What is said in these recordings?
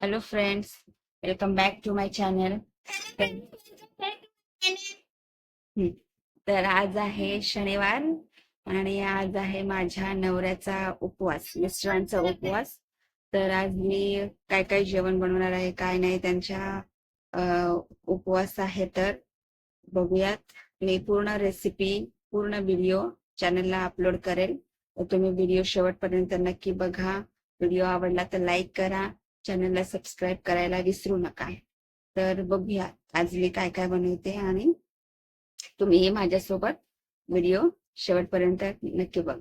Hello friends welcome back to my channel तर आज आहे शनिवार आणि आज आहे माझ्या नवऱ्याचा उपवास मिस्टरांचा उपवास. तर आज मी काय काय जेवण बनवणार आहे काय नाही त्यांच्या उपवास आहे तर बघूयात. मी पूर्ण रेसिपी पूर्ण व्हिडिओ चॅनलला अपलोड करेल. तर तुम्ही व्हिडिओ शेवटपर्यंत नक्की बघा. व्हिडिओ आवडला तर लाईक करा. चॅनलला सबस्क्राईब करायला विसरू नका. तर बघूया आज मी काय काय बनवते आणि तुम्ही माझ्यासोबत व्हिडिओ शेवटपर्यंत नक्की बघ.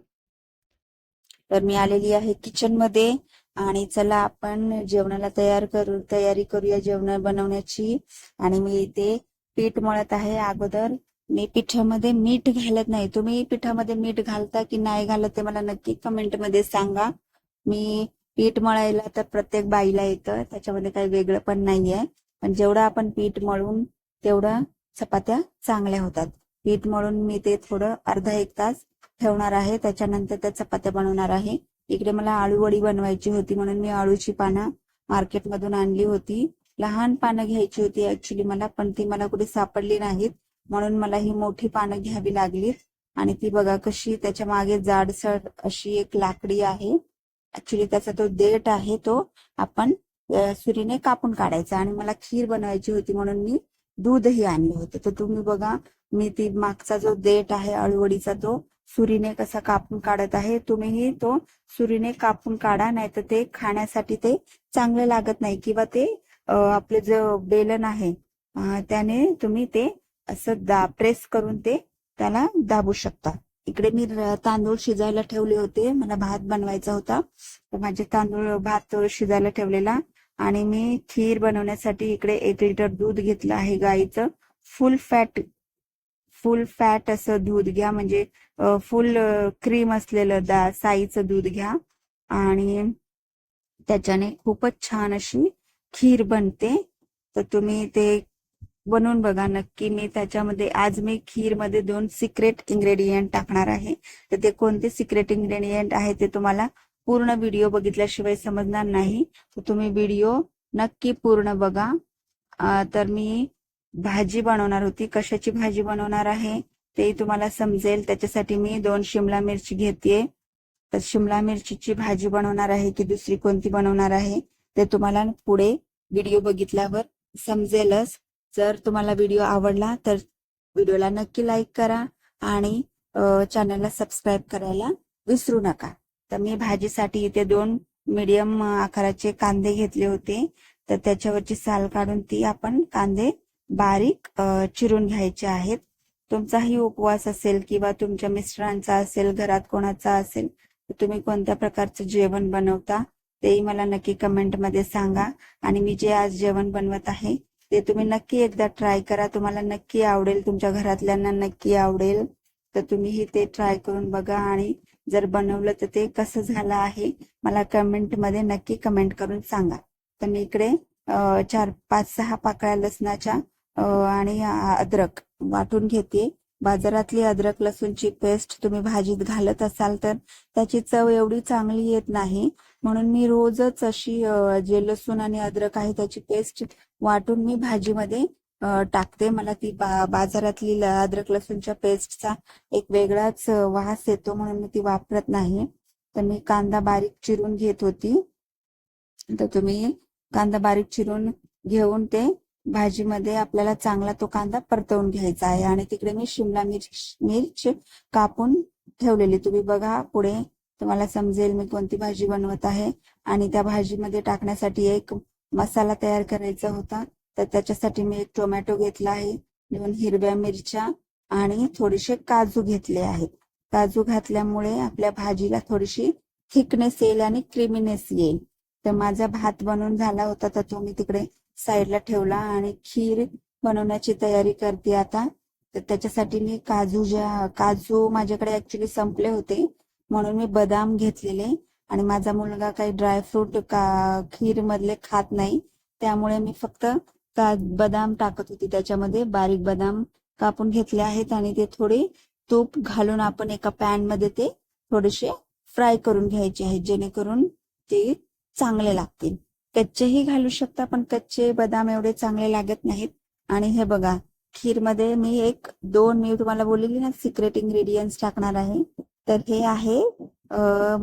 तर मी आलेली आहे किचनमध्ये आणि चला आपण जेवणाला तयार करू तयारी करूया जेवण बनवण्याची. आणि मी इथे पीठ मळत आहे. अगोदर मी पिठामध्ये मीठ घालत नाही. तुम्ही पिठामध्ये मीठ घालता की नाही घालत ते मला नक्की कमेंटमध्ये सांगा. मी पीठ मळायला तर प्रत्येक बाईला येतं त्याच्यामध्ये काही वेगळं पण नाहीये. पण जेवढं आपण पीठ मळून तेवढं चपात्या चांगल्या होतात. पीठ मळून मी ते थोडं अर्धा एक तास ठेवणार आहे त्याच्यानंतर त्या चपात्या बनवणार आहे. इकडे मला आळू वडी बनवायची होती म्हणून मी आळूची पानं मार्केटमधून आणली होती. लहान पानं घ्यायची होती ऍक्च्युली मला पण ती मला कुठे सापडली नाहीत. म्हणून मला ही मोठी पानं घ्यावी लागली आणि ती बघा कशी त्याच्यामागे जाडसर अशी एक लाकडी आहे. ऍक्च्युली त्याचा तो देठ आहे तो आपण सुरीने कापून काढायचा. आणि मला खीर बनवायची होती म्हणून मी दूधही आणलं होतं. तर तुम्ही बघा मी ती मागचा जो देठ आहे अळवडीचा तो सुरीने कसा कापून काढत आहे तुम्हीही तो सुरीने कापून काढा. नाही तर ते खाण्यासाठी ते चांगलं लागत नाही. किंवा ते आपले जो बेलन आहे त्याने तुम्ही ते असं दा प्रेस करून ते त्याला दाबू शकता. इकडे मी तांदूळ शिजायला ठेवले होते. मला भात बनवायचा होता. तर माझे तांदूळ भात शिजायला ठेवलेला. आणि मी खीर बनवण्यासाठी इकडे एक लिटर दूध घेतलं आहे गाईचं. फुल फॅट फुल फॅट असं दूध घ्या. म्हणजे फुल क्रीम असलेलं दा साईचं दूध घ्या. आणि त्याच्याने खूपच छान अशी खीर बनते. तर तुम्ही ते बनवून बघा. नक्की मी त्याच्यामध्ये आज मी खीरमध्ये दोन सिक्रेट इंग्रेडियंट टाकणार आहे. तर ते कोणते सिक्रेट इंग्रेडियंट आहे ते तुम्हाला पूर्ण व्हिडिओ बघितल्याशिवाय समजणार नाही. तर तुम्ही व्हिडिओ नक्की पूर्ण बघा. तर मी भाजी बनवणार होती. कशाची भाजी बनवणार आहे ते तुम्हाला समजेल. त्याच्यासाठी मी दोन शिमला मिरची घेतेय तर शिमला मिरचीची भाजी बनवणार आहे की दुसरी कोणती बनवणार आहे ते तुम्हाला पुढे व्हिडिओ बघितल्यावर समजेलच. जर तुम्हाला व्हिडिओ आवडला तर व्हिडिओला नक्की लाईक करा आणि चॅनलला सबस्क्राईब करायला विसरू नका. तर मी भाजीसाठी इथे दोन मीडियम आकाराचे कांदे घेतले होते. तर त्याच्यावरची साल काढून ती आपण कांदे बारीक चिरून घ्यायचे आहेत. तुमचाही उपवास असेल किंवा तुमच्या मिस्टरांचा असेल घरात कोणाचा असेल तर तुम्ही कोणत्या प्रकारचं जेवण बनवता तेही मला नक्की कमेंटमध्ये सांगा. आणि मी जे आज जेवण बनवत आहे ते तुम्ही नक्की एकदा ट्राय करा. तुम्हाला नक्की आवडेल तुमच्या घरातल्यांना नक्की आवडेल. तर तुम्हीही ते ट्राय करून बघा आणि जर बनवलं तर ते कसं झालं आहे मला कमेंटमध्ये नक्की कमेंट करून सांगा. तर मी इकडे चार पाच सहा पाकळ्या लसणाच्या आणि अद्रक वाटून घेते. बाजारातली अद्रक लसूणची पेस्ट तुम्ही भाजीत घालत असाल तर त्याची चव एवढी चांगली येत नाही. म्हणून मी रोजच अशी जे लसूण आणि अद्रक आहे त्याची पेस्ट वाटून मी भाजीमध्ये टाकते. मला ती बा- बाजारातली अद्रक लसूणच्या पेस्टचा एक वेगळाच वास येतो म्हणून मी ती वापरत नाही. तर मी कांदा बारीक चिरून घेत होती. तर तुम्ही कांदा बारीक चिरून घेऊन ते भाजीमध्ये आपल्याला चांगला तो कांदा परतवून घ्यायचा आहे. आणि तिकडे मी शिमला मिर्च मिरच कापून ठेवलेली. तुम्ही बघा पुढे तुम्हाला समजेल मी कोणती भाजी बनवत आहे. आणि त्या भाजीमध्ये टाकण्यासाठी एक मसाला तयार करायचा होता. तर त्याच्यासाठी मी एक टोमॅटो घेतला आहे दोन हिरव्या मिरच्या आणि थोडेसे काजू घेतले आहेत. काजू घातल्यामुळे आपल्या भाजीला थोडीशी थिकनेस येईल आणि क्रिमीनेस येईल. तर माझा भात बनवून झाला होता तर तो मी तिकडे साईडला ठेवला आणि खीर बनवण्याची तयारी करते आता. तर त्याच्यासाठी मी काजू ज्या काजू माझ्याकडे ऍक्च्युली संपले होते. म्हणून मी बदाम घेतलेले. आणि माझा मुलगा काही ड्रायफ्रूट का खीर मधले खात नाही. त्यामुळे मी फक्त बदाम टाकत होती. त्याच्यामध्ये बारीक बदाम कापून घेतले आहेत आणि ते थोडे तूप घालून आपण एका पॅनमध्ये ते थोडेसे फ्राय करून घ्यायचे आहेत जेणेकरून ते चांगले लागतील. कच्चेही घालू शकता पण कच्चे बदाम एवढे चांगले लागत नाहीत. आणि हे बघा खीरमध्ये मी एक दोन मी तुम्हाला बोललेली ना सिक्रेट इंग्रेडियंट्स टाकणार आहे. तर हे आहे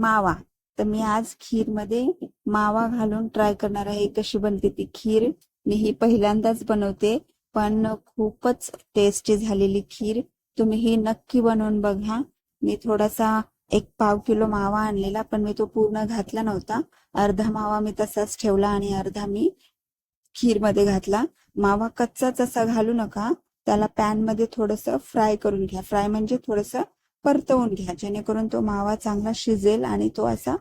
मावा. तर मी आज खीरमध्ये मावा घालून ट्राय करणार आहे. कशी बनते ती खीर? मी ही पहिल्यांदाच बनवते पण खूपच टेस्टी झालेली खीर. तुम्ही ही नक्की बनवून बघा. मी थोडासा एक पाव किलो मावा आणलेला पण मी तो पूर्ण घातला नव्हता. अर्धा मावा मी तसाच ठेवला आणि अर्धा मी खीरमध्ये घातला. मावा कच्चाच असा घालू नका. त्याला पॅनमध्ये थोडस फ्राय करून घ्या. फ्राय म्हणजे थोडस परतवून घ्या जेणेकरून तो मावा चांगला शिजेल आणि तो असा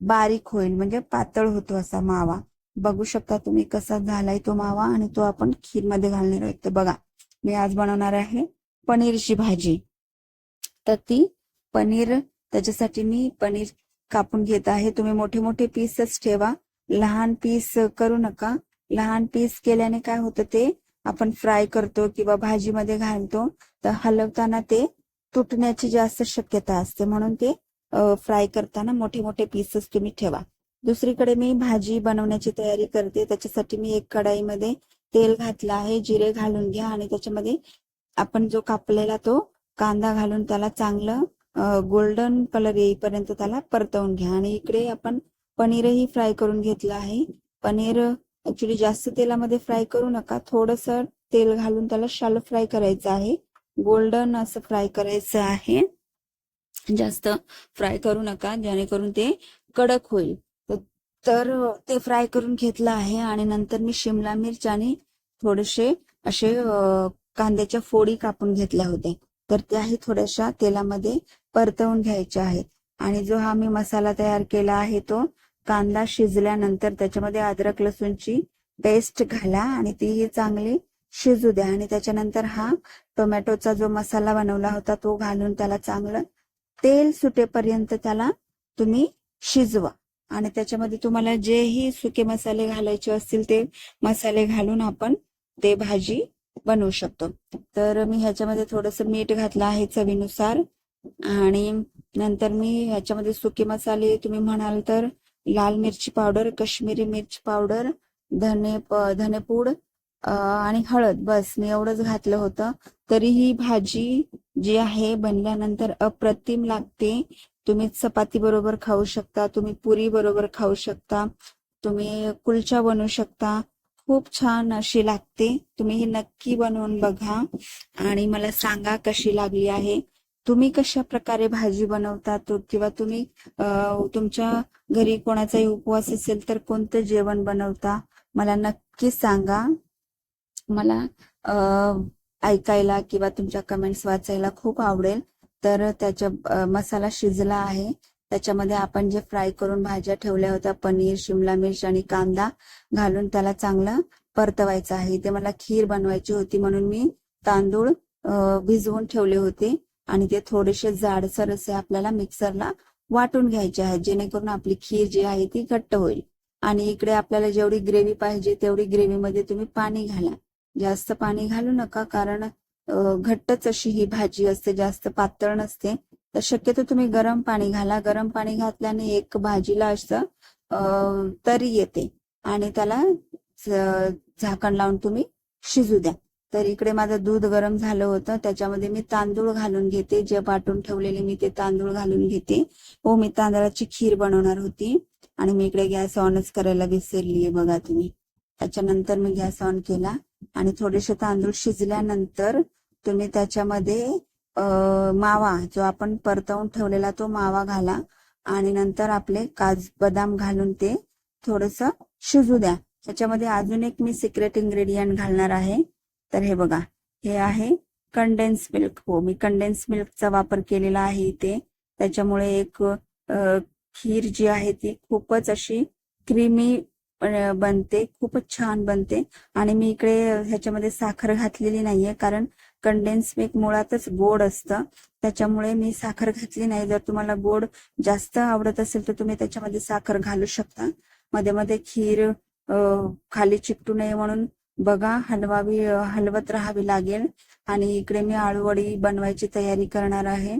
बारीक होईल म्हणजे पातळ होतो असा मावा. बघू शकता तुम्ही कसा झालाय तो मावा आणि तो आपण खीरमध्ये घालणार आहोत. तर बघा मी आज बनवणार आहे पनीरची भाजी. तर ती पनीर त्याच्यासाठी मी पनीर कापून घेत आहे. तुम्ही मोठे मोठे पीसच ठेवा. लहान पीस करू नका. लहान पीस केल्याने काय होतं ते आपण फ्राय करतो किंवा भाजीमध्ये घालतो. तर हलवताना ते तुटण्याची जास्त शक्यता असते. म्हणून ते फ्राय करताना मोठे मोठे पीसेस तुम्ही ठेवा. दुसरीकडे मी भाजी बनवण्याची तयारी करते. त्याच्यासाठी मी एक कढाईमध्ये तेल घातलं आहे. जिरे घालून घ्या आणि त्याच्यामध्ये आपण जो कापलेला तो कांदा घालून त्याला चांगलं गोल्डन कलर येईपर्यंत त्याला परतवून घ्या. आणि इकडे आपण पनीरही फ्राय करून घेतलं आहे. पनीर ऍक्च्युली जास्त तेलामध्ये फ्राय करू नका. थोडस तेल घालून त्याला शालो फ्राय करायचं आहे. गोल्डन असं फ्राय करायचं आहे. जास्त फ्राय करू नका जेणेकरून ते कडक होईल. तर- ते फ्राय करून घेतलं आहे आणि नंतर मी शिमला मिरच आणि थोडेसे असे कांद्याच्या फोडी कापून घेतल्या होत्या. तर त्याही थोड्याशा तेलामध्ये परतवून घ्यायच्या आहेत. आणि जो हा मी मसाला तयार केला आहे तो कांदा शिजल्यानंतर त्याच्यामध्ये अद्रक लसूणची पेस्ट घाला आणि तीही चांगली शिजू द्या आणि त्याच्यानंतर हा टोमॅटोचा जो मसाला बनवला होता तो घालून त्याला चांगलं तेल सुटेपर्यंत त्याला तुम्ही शिजवा. आणि त्याच्यामध्ये तुम्हाला जेही सुके मसाले घालायचे असतील ते मसाले घालून आपण ते भाजी बनवू शकतो. तर मी ह्याच्यामध्ये थोडस मीठ घातलं आहे चवीनुसार. आणि नंतर मी ह्याच्यामध्ये सुके मसाले तुम्ही म्हणाल तर लाल मिरची पावडर काश्मीरी मिरची पावडर धने धनेपूड आणि हळद बस मी एवढंच घातलं होतं. तरी ही भाजी जी आहे बनल्यानंतर अप्रतिम लागते. तुम्ही चपाती बरोबर खाऊ शकता तुम्ही पुरी बरोबर खाऊ शकता तुम्ही कुलचा बनवू शकता. खूप छान अशी लागते. तुम्ही ही नक्की बनवून बघा आणि मला सांगा कशी लागली आहे. तुम्ही कशा प्रकारे भाजी बनवता तो किंवा तुम्ही तुमच्या घरी कोणाचाही उपवास असेल तर कोणतं जेवण बनवता मला नक्की सांगा. मला ऐकायला किंवा तुमच्या कमेंट्स वाचायला खूप आवडेल. तर त्याच्या मसाला शिजला आहे. त्याच्यामध्ये आपण जे फ्राय करून भाज्या ठेवल्या होत्या पनीर शिमला मिर्च आणि कांदा घालून त्याला चांगलं परतवायचं आहे. ते मला खीर बनवायची होती म्हणून मी तांदूळ भिजवून ठेवले होते. आणि ते थोडेसे जाडसर असे आपल्याला मिक्सरला वाटून घ्यायचे आहेत जेणेकरून आपली खीर जी आहे ती घट्ट होईल. आणि इकडे आपल्याला जेवढी ग्रेव्ही पाहिजे तेवढी ग्रेव्ही मध्ये तुम्ही पाणी घाला. जास्त पाणी घालू नका कारण घट्टच अशी ही भाजी असते जास्त पातळ नसते. तर शक्यतो तुम्ही गरम पाणी घाला. गरम पाणी घातल्याने एक भाजीला असं तरी येते. आणि त्याला झाकण लावून तुम्ही शिजू द्या. तर इकडे माझं दूध गरम झालं होतं. त्याच्यामध्ये मी तांदूळ घालून घेते. जे वाटून ठेवलेले मी ते तांदूळ घालून घेते. हो मी तांदळाची खीर बनवणार होती. आणि मी इकडे गॅस ऑनच करायला विसरलीये बघा तुम्ही. त्याच्यानंतर मी गॅस ऑन केला. आणि थोडेसे तांदूळ शिजल्यानंतर तुम्ही त्याच्यामध्ये मावा जो आपण परतवून ठेवलेला तो मावा घाला आणि नंतर आपले काज बदाम घालून ते थोडस शिजू द्या. त्याच्यामध्ये अजून एक मी सिक्रेट इन्ग्रेडियंट घालणार आहे. तर हे बघा हे आहे कंडेन्स मिल्क हो. मी कंडेन्स मिल्कचा वापर केलेला आहे इथे. त्याच्यामुळे एक खीर जी आहे ती खूपच अशी क्रीमी बनते. खूपच छान बनते. आणि मी इकडे ह्याच्यामध्ये साखर घातलेली नाहीये. कारण कंडेन्स मिल्क मुळातच गोड असतं. त्याच्यामुळे मी साखर घातली नाही. जर तुम्हाला गोड जास्त आवडत असेल तर तुम्ही त्याच्यामध्ये साखर घालू शकता. मध्ये मध्ये खीर खाली चिकटू नये म्हणून बघा. हलवावी हलवत राहावी लागेल. आणि इकडे मी आळूवडी बनवायची तयारी करणार आहे.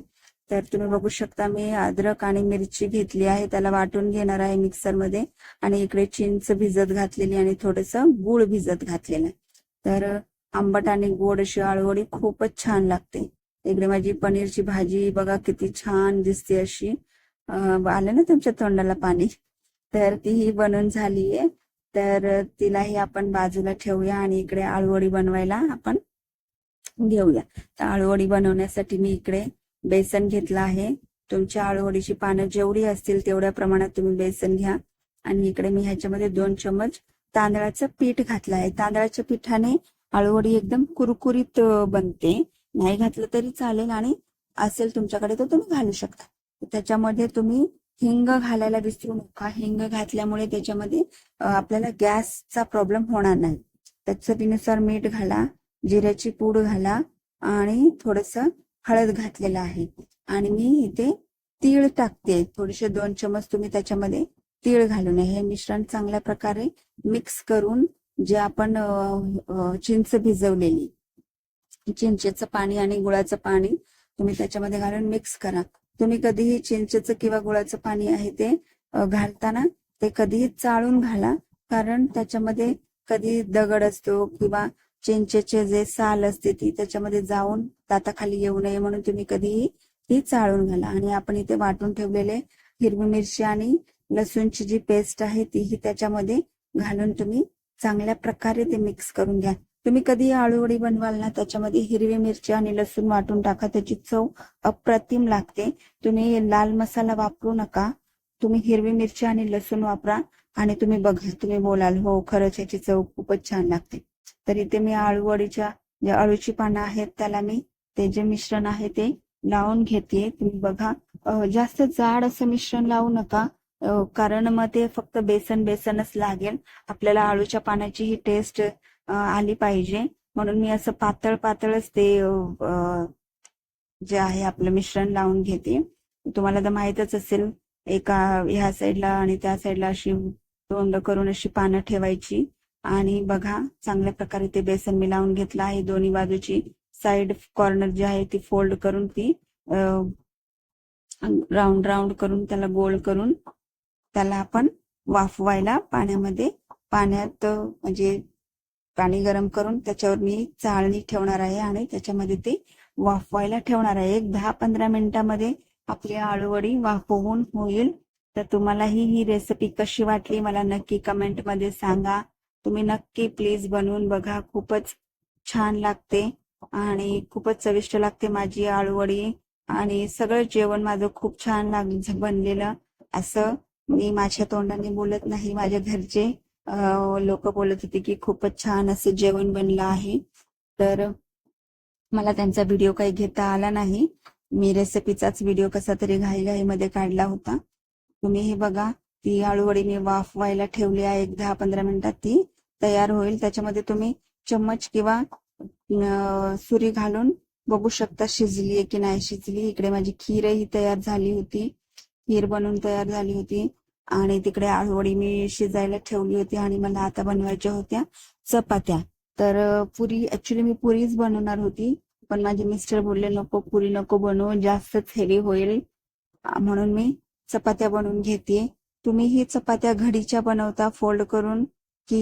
तर तुम्ही बघू शकता मी अद्रक आणि मिरची घेतली आहे. त्याला वाटून घेणार आहे मिक्सरमध्ये. आणि इकडे चिंच भिजत घातलेली आणि थोडस गुळ भिजत घातलेलं. आहे तर आंबट आणि गोड अशी आळूवडी खूपच छान लागते. इकडे माझी पनीरची भाजी बघा किती छान दिसते अशी. आलं ना तुमच्या तोंडाला पाणी? तर तीही बनून झालीये. तर तिलाही आपण बाजूला ठेवूया आणि इकडे आळूवडी बनवायला आपण घेऊया. तर आळूवडी बनवण्यासाठी मी इकडे बेसन घेतलं आहे. तुमच्या आळूवडीची पानं जेवढी असतील तेवढ्या प्रमाणात तुम्ही बेसन घ्या. आणि इकडे मी ह्याच्यामध्ये दोन चमच तांदळाचं पीठ घातलं आहे. तांदळाच्या पिठाने आळूवडी एकदम कुरकुरीत बनते. नाही घातलं तरी चालेल आणि असेल तुमच्याकडे तर तुम्ही घालू शकता. त्याच्यामध्ये तुम्ही हिंग घालायला विसरू नका. हिंग घातल्यामुळे त्याच्यामध्ये आपल्याला गॅसचा प्रॉब्लेम होणार नाही. त्याच्यासाठी नुसार मीठ घाला जिऱ्याची पूड घाला आणि थोडस हळद घातलेला आहे. आणि मी इथे तीळ टाकते. थोडेसे दोन चमच तुम्ही त्याच्यामध्ये तीळ घालून हे मिश्रण चांगल्या प्रकारे मिक्स करून जे आपण चिंच भिजवलेली चिंचेचं पाणी आणि गुळाचं पाणी तुम्ही त्याच्यामध्ये घालून मिक्स करा. तुम्ही कधीही चिंचेचं किंवा गुळाचं पाणी आहे ते घालताना ते कधीही चाळून घाला. कारण त्याच्यामध्ये कधी दगड असतो किंवा चिंचेचे जे साल असते ती त्याच्यामध्ये जाऊन दाताखाली येऊ नये म्हणून तुम्ही कधीही ती चाळून घाला. आणि आपण इथे वाटून ठेवलेले हिरवी मिरची आणि लसूणची जी पेस्ट आहे तीही त्याच्यामध्ये घालून तुम्ही चांगल्या प्रकारे ते मिक्स करून घ्या. तुम्ही कधी आळूवडी बनवाल ना त्याच्यामध्ये हिरवी मिरची आणि लसूण वाटून टाका. त्याची चव अप्रतिम लागते. तुम्ही लाल मसाला वापरू नका. तुम्ही हिरवी मिरची आणि लसूण वापरा आणि तुम्ही बघा तुम्ही बोलाल हो खरंच याची चव खूपच छान लागते. तर इथे मी आळूवडीच्या जे अळूची पानं आहेत त्याला मी ते जे मिश्रण आहे ते लावून घेते. तुम्ही बघा जास्त जाड असं मिश्रण लावू नका कारण मग ते फक्त बेसन बेसनच लागेल. आपल्याला आळूच्या पानाची ही टेस्ट आली पाहिजे. म्हणून मी असं पातळ पातळच ते जे आहे आपलं मिश्रण लावून घेते. तुम्हाला तर माहीतच असेल एका ह्या साईडला आणि त्या साईडला अशी तोंड करून अशी पानं ठेवायची. आणि बघा चांगल्या प्रकारे ते बेसन मी लावून घेतलं आहे. दोन्ही बाजूची साइड कॉर्नर जी आहे ती फोल्ड करून ती राऊंड राऊंड करून त्याला गोल करून त्याला आपण वाफवायला पाण्यामध्ये पाण्यात म्हणजे पाणी गरम करून त्याच्यावर मी चाळणी ठेवणार आहे आणि त्याच्यामध्ये ते वाफवायला ठेवणार आहे. एक दहा पंधरा मिनिटामध्ये आपली आळूवडी वाफवून होईल. तर तुम्हालाही ही रेसिपी कशी वाटली मला नक्की कमेंटमध्ये सांगा. तुम्ही नक्की प्लीज बनवून बघा. खूपच छान लागते आणि खूपच चविष्ट लागते माझी आळूवडी आणि सगळं जेवण माझं खूप छान लाग बनलेलं. असं मी माझ्या तोंडाने बोलत नाही. माझ्या घरचे लोक बोलत होते की खूपच छान असं जेवण बनलं आहे. तर मला त्यांचा व्हिडिओ काही घेता आला नाही. मी रेसिपीचाच व्हिडिओ कसा तरी घाईघाईमध्ये काढला होता. तुम्ही हे बघा. ती आळूवडी मी वाफवायला ठेवली आहे. एक दहा पंधरा मिनिटात ती तयार होईल. त्याच्यामध्ये तुम्ही चम्मच किंवा सुरी घालून बघू शकता शिजली की नाही शिजली. इकडे माझी खीरही तयार झाली होती. खीर बनवून तयार झाली होती. आणि तिकडे आळूवडी मी शिजायला ठेवली होती आणि मला आता बनवायच्या होत्या चपात्या. तर पुरी ऍक्च्युली मी पुरीच बनवणार होती. पण माझे मिस्टर बोलले नको पुरी नको बनवू. जास्तच हेवी होईल. म्हणून मी चपात्या बनवून घेते. तुम्ही ही चपात्या घडीच्या बनवता फोल्ड करून की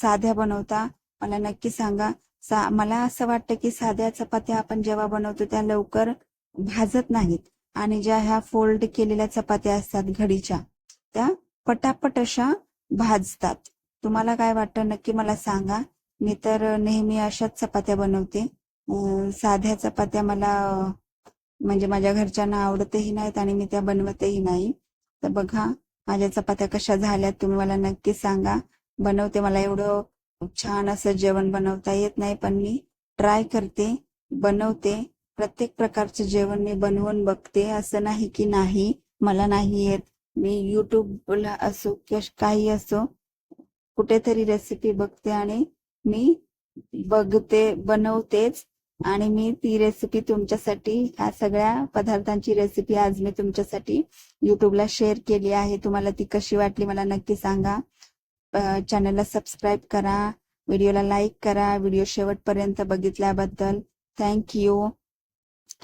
साध्या बनवता? मला नक्की सांगा. सा मला असं वाटतं की साध्या चपात्या आपण जेव्हा बनवतो त्या लवकर भाजत नाहीत. आणि ज्या ह्या फोल्ड केलेल्या चपात्या असतात घडीच्या त्या पटापट अशा भाजतात. तुम्हाला काय वाटतं? नक्की मला सांगा. मी तर नेहमी अशाच चपात्या बनवते. साध्या चपात्या मला म्हणजे माझ्या घरच्यांना आवडतही नाहीत आणि मी त्या बनवतही नाही. तर बघा माझ्या चपात्या कशा झाल्या तुम्ही मला नक्की सांगा. बनवते मला एवढं छान असं जेवण बनवता येत नाही पण मी ट्राय करते बनवते. प्रत्येक प्रकारचं जेवण मी बनवून बघते. असं नाही की नाही मला नाही येत. मी युट्यूबला असो किंवा काही असो कुठेतरी रेसिपी बघते आणि मी बघते बनवतेच. आणि मी ती रेसिपी तुमच्यासाठी ह्या सगळ्या पदार्थांची रेसिपी आज मी तुमच्यासाठी युट्यूबला शेअर केली आहे. तुम्हाला ती कशी वाटली मला नक्की सांगा. चॅनलला सबस्क्राईब करा. व्हिडिओला लाईक करा. व्हिडिओ शेवटपर्यंत बघितल्याबद्दल थँक्यू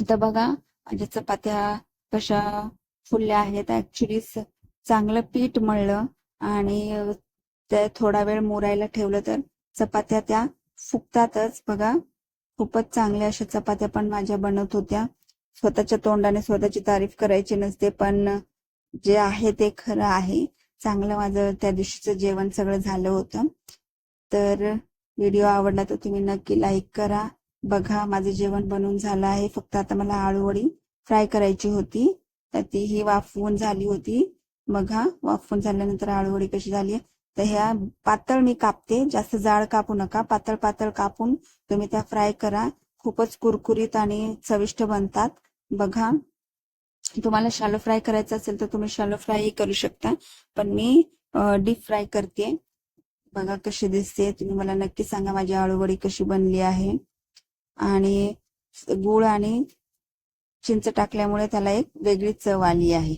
आता बघा माझ्या चपात्या कशा फुलल्या आहेत. ऍक्च्युली चांगलं पीठ मळलं आणि ते थोडा वेळ मुरायला ठेवलं तर चपात्या त्या फुकतातच बघा. खूपच चांगल्या अशा चपात्या पण माझ्या बनवत होत्या. स्वतःच्या तोंडाने स्वतःची तारीफ करायची नसते पण जे आहे ते खरं आहे. चांगलं माझं त्या दिवशीचं जेवण सगळं झालं होतं. तर व्हिडिओ आवडला तर तुम्ही नक्की लाईक करा. बघा माझं जेवण बनवून झालं आहे. फक्त आता मला आळूवडी फ्राय करायची होती. तर ती ही वाफवून झाली होती. बघा वाफवून झाल्यानंतर आळूवडी कशी झाली आहे. तर ह्या पातळ मी कापते. जास्त जाड कापू नका. पातळ पातळ कापून तुम्ही त्या फ्राय करा. खूपच कुरकुरीत आणि चविष्ट बनतात. बघा तुम्हाला शालो फ्राय करायचं असेल तर तुम्ही शालो फ्राय करू शकता. पण मी डीप फ्राय करते. बघा कशी दिसते. तुम्ही मला नक्की सांगा माझी आळूवडी कशी बनली आहे. आणि गुळ आणि चिंच टाकल्यामुळे त्याला एक वेगळी चव आली आहे.